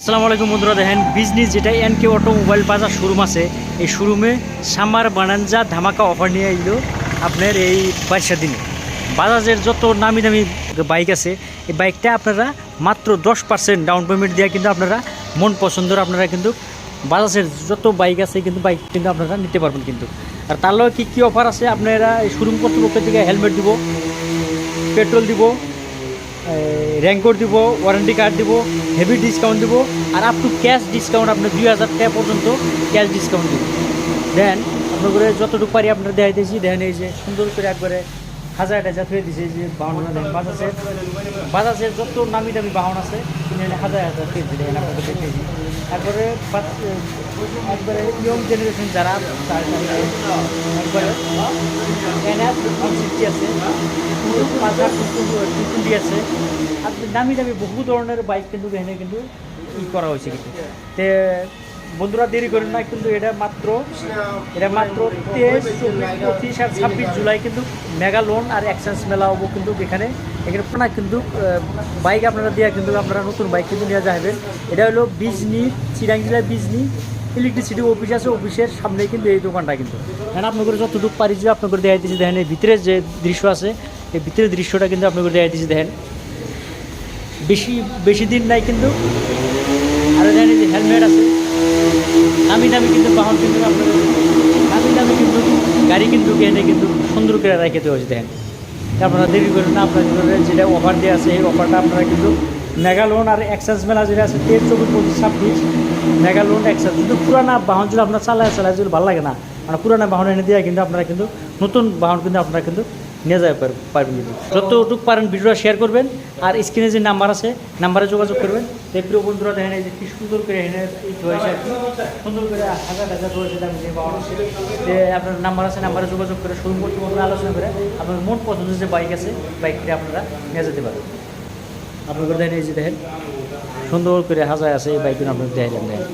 আসসালামু আলাইকুম বন্ধুরা, দেখেন বিজনেস যেটা এন কে অটোমোবাইল বাজার শোরুম আছে, এই শোরুমে সামার, বানানজা, ধামাকা অফার নিয়ে এলো আপনার এই বাইশা দিনে। বাজাজের যত নামি দামি বাইক আছে, এই বাইকটা আপনারা মাত্র দশ পার্সেন্ট ডাউন পেমেন্ট দিয়ে কিন্তু আপনারা মন পছন্দের আপনারা কিন্তু বাজাজের যত বাইক আছে কিন্তু বাইক কিন্তু আপনারা নিতে পারবেন কিন্তু। আর তার লগে কী কী অফার আছে, আপনারা এই শোরুম কর্তৃপক্ষের থেকে হেলমেট দিব পেট্রোল দিব র্যাঙ্কর দিব ওয়ারেন্টি কার্ড দিব হেভি ডিসকাউন্ট দিব আর আপ টু ক্যাশ ডিসকাউন্ট আপনার দুই হাজার টাকা পর্যন্ত ক্যাশ ডিসকাউন্ট দিব দেন আপনার করে যতটুকু পারি আপনার দেখাইতেছি দেখেন এই যে সুন্দর করে একবারে হাজার হাজার ফিরে দিছে যে বাহন বাজাজের বাজাজের যত নামি দামি বাহন আছে তিনি এনে হাজার হাজার ফিরে দেখেন আপনাদের দেখতেছি তারপরে একবারে ইয়ং জেনারেশন যারা একবারে এনএফ সিক্সটি আছে পাঁচহার টুটুন্ডি আছে। আর দামি দামি বহু ধরনের বাইক কিন্তু এখানে কিন্তু ই করা হয়েছে কিন্তু। তে বন্ধুরা দেরি করেন না, কিন্তু এটা মাত্র এটা মাত্র তেইশ, চব্বিশ, পঁচিশ আর ছাব্বিশ জুলাই কিন্তু মেগা লোন আর এক্সচেঞ্জ মেলা হব কিন্তু এখানে। এখানে না কিন্তু বাইক আপনারা দেওয়া কিন্তু আপনারা নতুন বাইক কিন্তু নিয়ে যাবেন এটা হলো বিজনি চিরাং জেলার বিজনি ইলেকট্রিসিটি অফিস আছে অফিসের সামনে কিন্তু এই দোকানটা কিন্তু। হ্যাঁ আপনাদের যতটুকু পারি যে আপনাদের দেখাই দিচ্ছি দেখেন ভিতরে যে দৃশ্য আছে এই ভিতরের দৃশ্যটা কিন্তু আপনাদের দেখাই দিচ্ছি দেখেন। বেশি বেশি দিন নাই কিন্তু আর দেখেন যে হেলমেট আছে। দামি দামি কিন্তু বাহন কিন্তু আপনাদের দামি দামি কিন্তু গাড়ি কিন্তু এনে কিন্তু সুন্দর করে রেখে দেওয়া হয়েছে, দেখেন। আপনারা দেরি করেন না আপনাদের যেটা অফার দেওয়া আছে, এই অফারটা আপনারা কিন্তু মেগা লোন আর এক্সাস মেলা যেটা আছে, তেইশ, চব্বিশ, পঁচিশ, ছাব্বিশ মেগা লোন এক্সাস কিন্তু পুরানা বাহন যদি আপনার চালায় চালায় যদি ভালো লাগে না মানে পুরানা বাহন এনে দিয়ে কিন্তু আপনারা কিন্তু নতুন বাহন কিন্তু আপনারা কিন্তু নিয়ে যাবে পার- পারবেন যতটুকু পারেন ভিডিওটা শেয়ার করবেন, আর স্ক্রিনে যে নাম্বার আছে নাম্বারে যোগাযোগ করবেন। প্রিয় বন্ধুরা, দেখেন এই যে কি সুন্দর করে এনে। সুন্দর করে হাজার হাজার রয়েছে দামি যে আপনার নাম্বার আছে নাম্বারে যোগাযোগ করে শুরু করতে পারবেন, আলোচনা করে আপনার মন পছন্দের যে বাইক আছে বাইকটা আপনারা নিয়ে যেতে পারেন আপনাদের দেখেন এই যে দেখেন, সুন্দর করে হাজার আছে এই বাইকগুলো আপনার দেখাইলাম দেখেন।